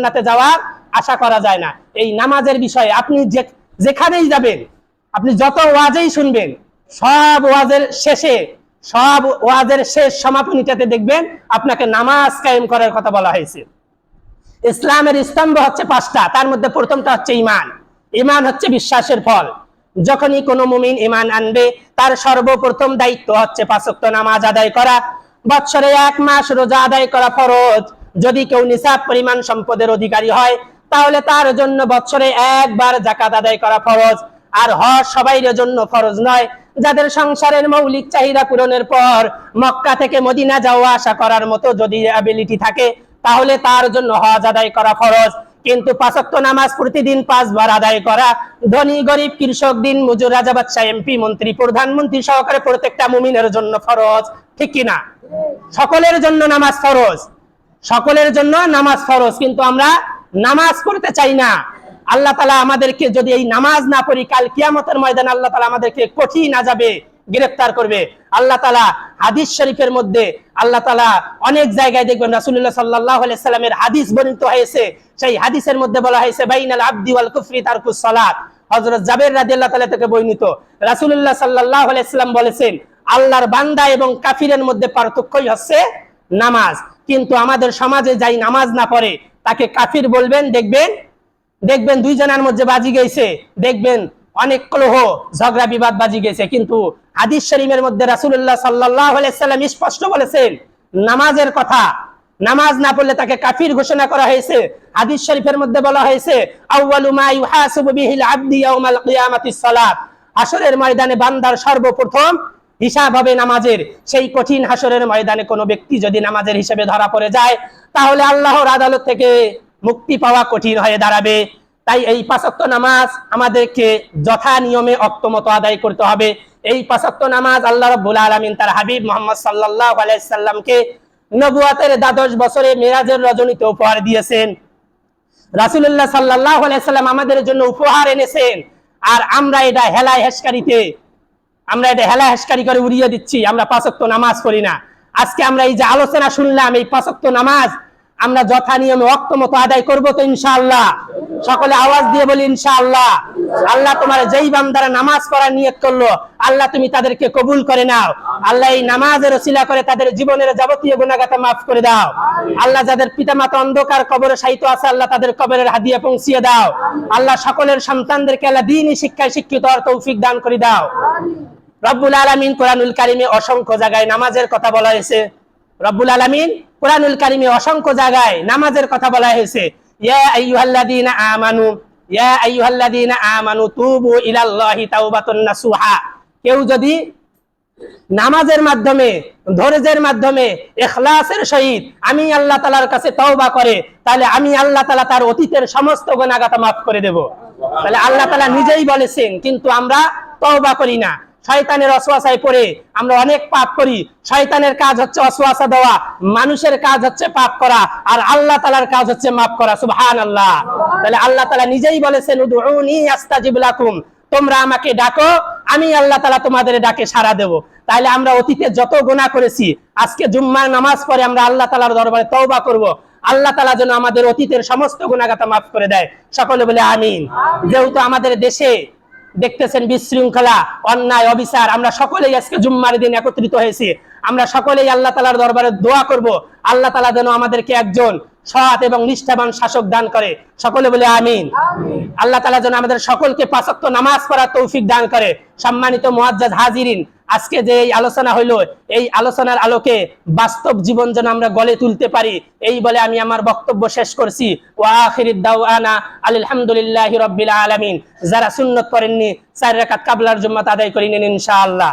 জান্নাতে যাওয়ার আশা করা যায় না। এই নামাজের বিষয়ে আপনি যেখানেই যাবেন, আপনি যত ওয়াজেই শুনবেন, সব ওয়াজের শেষে, সব ওয়াজের শেষ সমাপনীটাতে দেখবেন আপনাকে নামাজ কায়েম করার কথা বলা হয়েছে। ইসলামের স্তম্ভ হচ্ছে পাঁচটা, তার মধ্যে প্রথমটা হচ্ছে ইমান ইমান হচ্ছে বিশ্বাসের ফল। যখনই কোনো মুমিন ইমান আনবে, তার সর্বপ্রথম দায়িত্ব হচ্ছে পাঁচক্ত নামাজ আদায় করা। বৎসরে এক মাস রোজা আদায় করা ফরজ। যদি কেউ নিসাব পরিমাণ সম্পদের অধিকারী হয়, তাহলে তার জন্য বৎসরে একবার জাকাত আদায় করা ফরজ। আর হজ সবাইয়ের জন্য ফরজ নয়। যাদের সংসারের মৌলিক চাহিদা পূরণের পর মক্কা থেকে মদিনা যাওয়া আসা করার মতো যদি অ্যাবিলিটি থাকে, তাহলে তার জন্য হজ আদায় করা ফরজ। কিন্তু পাঁচক্ত নামাজ প্রতিদিন পাঁচবার আদায় করা, ধনী, গরিব, কৃষক, দিন মজুর, রাজা বাদশাহ এমপি মন্ত্রী, প্রধানমন্ত্রী সহকারে প্রত্যেকটা মুমিনের জন্য ফরজ। ঠিক কিনা? সকলের জন্য নামাজ ফরজ। সকলের জন্য নামাজ ফরজ, কিন্তু আমরা নামাজ পড়তে চাই না। আল্লাহ তালা আমাদেরকে যদি এই নামাজ না পড়ি, কাল কিয়ামতের ময়দানে আল্লাহ তালা আমাদেরকে কঠিন আজাবে গ্রেফতার করবে। আল্লাহ তালা হাদিস শরীফের মধ্যে আল্লাহ তালা অনেক জায়গায় দেখবেন রাসুল্লাহ সাল্লাহ সাল্লামের হাদিস বর্ণিত হয়েছে। সেই হাদিসের মধ্যে বলা হয়েছে, বাইনাল আব্দি ওয়াল কুফরি তারকুস সালাত। হযরত জাবের রাদিয়াল্লাহু তাআলা থেকে বর্ণিত। রাসুল্লাহ সাল্লাল্লাহু আলাইহি সাল্লাম বলেছেন, আল্লাহর বান্দা এবং কাফিরের মধ্যে পার্থক্যই হচ্ছে নামাজ। কিন্তু আমাদের সমাজে যাই নামাজ না পড়ে, তাকে কাফির বলবেন, দেখবেন দেখবেন দুইজনের মধ্যে বাজি গেছে, দেখবেন অনেক কলহ, ঝগড়া, বিবাদ বাজি গেছে। কিন্তু হাদিস শরীফের মধ্যে রাসূলুল্লাহ সাল্লাল্লাহু আলাইহি সাল্লাম স্পষ্ট বলেছেন, নামাজের কথা, নামাজ না পড়লে তাকে কাফির ঘোষণা করা হয়েছে। হাদিস শরীফের মধ্যে বলা হয়েছে হাসরের ময়দানে বান্দার সর্বপ্রথম হিসাব হবে নামাজের সেই কঠিন হাসরের ময়দানে কোনো ব্যক্তি যদি নামাজের হিসেবে ধরা পড়ে যায়, তাহলে আল্লাহর আদালত থেকে মুক্তি পাওয়া কঠিন হয়ে দাঁড়াবে। তাই এই পাঁচক্ত নামাজ আমাদেরকে যথা নিয়মে অক্তমত আদায় করতে হবে। এই পাঁচক্ত নামাজ আল্লাহ রব্বুল আলমিন তার হাবিব মোহাম্মদ সাল্লাহ আলাইসাল্লামকে নবুয়াতের দ্বাদশ বছরে মেরাজের রজনীতে উপহার দিয়েছেন। রাসুল্লাহ সাল্লাহ আলাইসাল্লাম আমাদের জন্য উপহার এনেছেন। আর আমরা এটা হেলায় হেসকারিতে আমরা এটা হেলা হেসকারি করে উড়িয়ে দিচ্ছি, আমরা পাঁচক্ত নামাজ পড়ি না। আজকে আমরা এই যে আলোচনা শুনলাম, এই পাঁচক্ত নামাজ, আমরা যথা নিয়মে অক্ত মতো আদায় করব তো ইনশাআল্লাহ। সকলে আওয়াজ দিয়ে বলি ইনশাআল্লাহ। আল্লাহ তোমার যেই বান্দারা নামাজ পড়ার নিয়ত করল, আল্লাহ তুমি তাদেরকে কবুল করে নাও। আল্লাহ এই নামাজের ওসিলা করে তাদের জীবনের যাবতীয় গুণাগাতা মাফ করে দাও। আল্লাহ যাদের পিতামাতা অন্ধকার কবরে সাহিত্য আছে, আল্লাহ তাদের কবরের হাদিয়া পৌঁছিয়ে দাও। আল্লাহ সকলের সন্তানদেরকে আল্লাহ দিনই শিক্ষায় শিক্ষিত হওয়ার তৌফিক দান করে দাও। রব্বুল আলমিন কোরআনুল কারিমে অসংখ্য জায়গায় নামাজের কথা বলা হয়েছে। রব্বুল আলমিন কোরআনুল কারিমে অসংখ্য জায়গায় নামাজের কথা বলা হয়েছে। কেউ যদি নামাজের মাধ্যমে, ধৈর্যের মাধ্যমে এখলাসের সহিত আমি আল্লাহ তালার কাছে তওবা করে, তাহলে আমি আল্লাহ তালা তার অতীতের সমস্ত গুণাগাতা মাফ করে দেব। তাহলে আল্লাহ তালা নিজেই বলেছেন, কিন্তু আমরা তওবা করি না। শয়তানের অসুয়াশায় পড়ে আমরা অনেক পাপ করি। শয়তানের কাজ হচ্ছে অসুয়াশা দেওয়া, মানুষের কাজ হচ্ছে পাপ করা, আর আল্লাহ তালার কাজ হচ্ছে মাফ করা সুবহান আল্লাহ তাহলে আল্লাহ তালা নিজেই বলেছেন, উদউনি আস্তাজিব লাকুম। তোমরা আমাকে ডাকো, আমি আল্লাহ তালা তোমাদের ডাকে সাড়া দেব। তাহলে আমরা অতীতে যত গুণা করেছি, আজকে জুম্মার নামাজ পড়ে আমরা আল্লাহ তালার দরবারে তওবা করব। আল্লাহ তালা যেন আমাদের অতীতের সমস্ত গুণাগাতা মাফ করে দেয়। সকলে বলে, আমিন। যেহেতু আমাদের দেশে দেখতেছেন বিশৃঙ্খলা, অন্যায়, অবিচার। আমরা সকলেই আজকে জুম্মার দিন একত্রিত হয়েছি। আমরা সকলেই আল্লাহ তালার দরবারে দোয়া করব। আল্লাহ তালা যেন আমাদেরকে একজন সৎ এবং নিষ্ঠাবান শাসক দান করে। সকলে বলে আমিন। আল্লাহ তালা যেন আমাদের সকলকে পাঁচক্ত নামাজ পড়ার তৌফিক দান করে। সম্মানিত মুআজ্জাজ হাজিরিন আজকে যে এই আলোচনা হইল এই আলোচনার আলোকে বাস্তব জীবন যেন আমরা গলে তুলতে পারি এই বলে আমি আমার বক্তব্য শেষ করছি। ওয়া আখিরিদ দাওয়ানা আলহামদুলিল্লাহি রাব্বিল আলামিন। যারা সুন্নত করেননি চার রাকাত কাবলার জুম্মাত আদায় করে নিন ইনশাআল্লাহ।